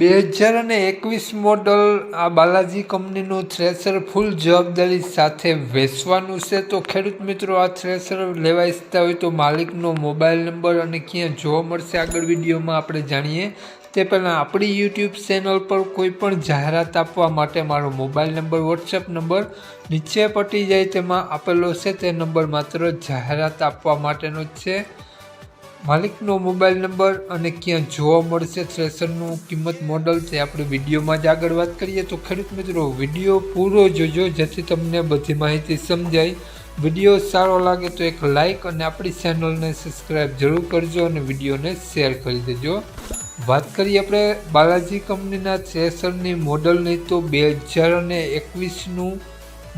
બે હજાર અને એકવીસ મોડલ આ બાલાજી કંપનીનું થ્રેસર ફૂલ જવાબદારી સાથે વેચવાનું છે. તો ખેડૂત મિત્રો, આ થ્રેસર લેવા ઈચ્છતા હોય તો માલિકનો મોબાઈલ નંબર અને ક્યાં જોવા મળશે આગળ વિડીયોમાં આપણે જાણીએ. તે પહેલાં આપણી યુટ્યુબ ચેનલ પર કોઈ પણ જાહેરાત આપવા માટે મારો મોબાઈલ નંબર વોટ્સએપ નંબર નીચે પટી જાય તેમાં આપેલો છે. તે નંબર માત્ર જાહેરાત આપવા માટેનો જ છે. માલિકનો મોબાઈલ નંબર અને ક્યાં જોવા મળશે થ્રેસરનું કિંમત મોડલ તે આપણે વિડીયોમાં જ આગળ વાત કરીએ. તો ખેડૂત મિત્રો, વીડિયો પૂરો જોજો, જેથી તમને બધી માહિતી સમજાય. વીડિયો સારો લાગે તો એક લાઇક અને આપણી ચેનલને સબસ્ક્રાઈબ જરૂર કરજો અને વિડીયોને શેર કરી દેજો. વાત કરીએ આપણે બાલાજી કંપનીના થ્રેસરની મોડલની. તો બે હજાર અને એકવીસનું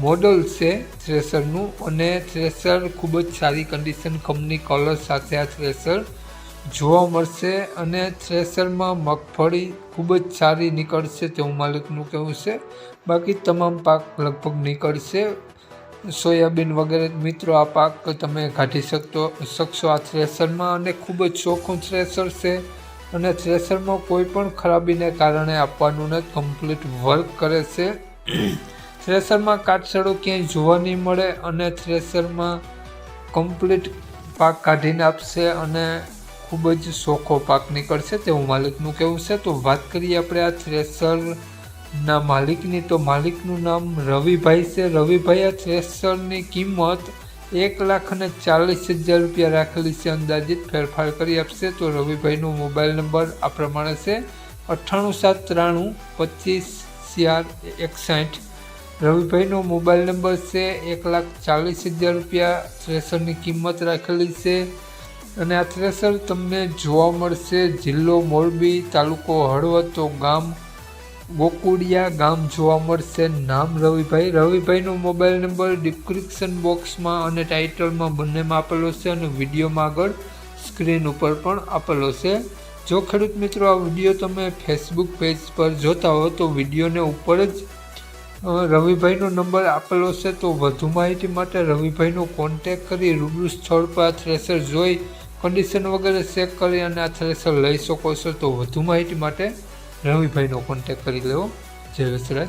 મોડલ છે થ્રેસરનું અને થ્રેસર ખૂબ જ સારી કન્ડિશન કંપની કલર સાથે આ થ્રેસર જોવા મળશે અને થ્રેસરમાં મગફળી ખૂબ જ સારી નીકળશે તેવું માલિકનું કહેવું છે. બાકી તમામ પાક લગભગ નીકળશે. સોયાબીન વગેરે મિત્રો આ પાક તમે કાઢી શકતો શકશો આ થ્રેસરમાં અને ખૂબ જ ચોખ્ખું થ્રેસર છે અને થ્રેસરમાં કોઈ પણ ખરાબીને કારણે આપવાનું ને કમ્પ્લીટ વર્ક કરે છે. થ્રેસરમાં કાટછડો ક્યાંય જોવા નહીં મળે અને થ્રેસરમાં કમ્પ્લીટ પાક કાઢીને આપશે અને ખૂબ જ ચોખ્ખો પાક નીકળશે તેવું માલિકનું કહેવું છે. તો વાત કરીએ આપણે આ થ્રેસરના માલિકની. તો માલિકનું નામ રવિભાઈ છે. રવિભાઈ, આ થ્રેસરની કિંમત એક લાખ અને ચાલીસ હજાર રૂપિયા રાખેલી છે. અંદાજિત ફેરફાર કરી આપશે તો રવિભાઈનો મોબાઈલ નંબર આ પ્રમાણે છે. અઠ્ઠાણું સાત ત્રાણું પચીસ ચાર એકસાઠ રવિભાઈનો મોબાઈલ નંબર છે એક લાખ ચાલીસ હજાર રૂપિયા. થ્રેસરની કિંમત રાખેલી છે અને આ થ્રેસર તમને જોવા મળશે જિલ્લો મોરબી, તાલુકો હળવદ ગામ ગોકુડિયા, ગામ જોવા મળશે નામ રવિભાઈ. રવિભાઈનો મોબાઈલ નંબર ડિસ્ક્રિપ્શન બોક્સમાં અને ટાઇટલમાં બંનેમાં આપેલો છે અને વિડીયોમાં આગળ સ્ક્રીન ઉપર પણ આપેલો છે. જો ખેડૂત મિત્રો આ વીડિયો તમે ફેસબુક પેજ પર જોતા હો તો વિડીયોને ઉપર જ રવિભાઈનો નંબર આપેલો છે તો વધુ માહિતી માટે રવિભાઈનો કોન્ટેક કરી રૂબરૂ સ્થળ પર આ થ્રેસર જોઈ કન્ડિશન વગેરે ચેક કરી અને આ થ્રેસર લઈ શકો છો. તો વધુ માહિતી માટે રવિભાઈનો કોન્ટેક કરી લેવો. જય વસરાજ.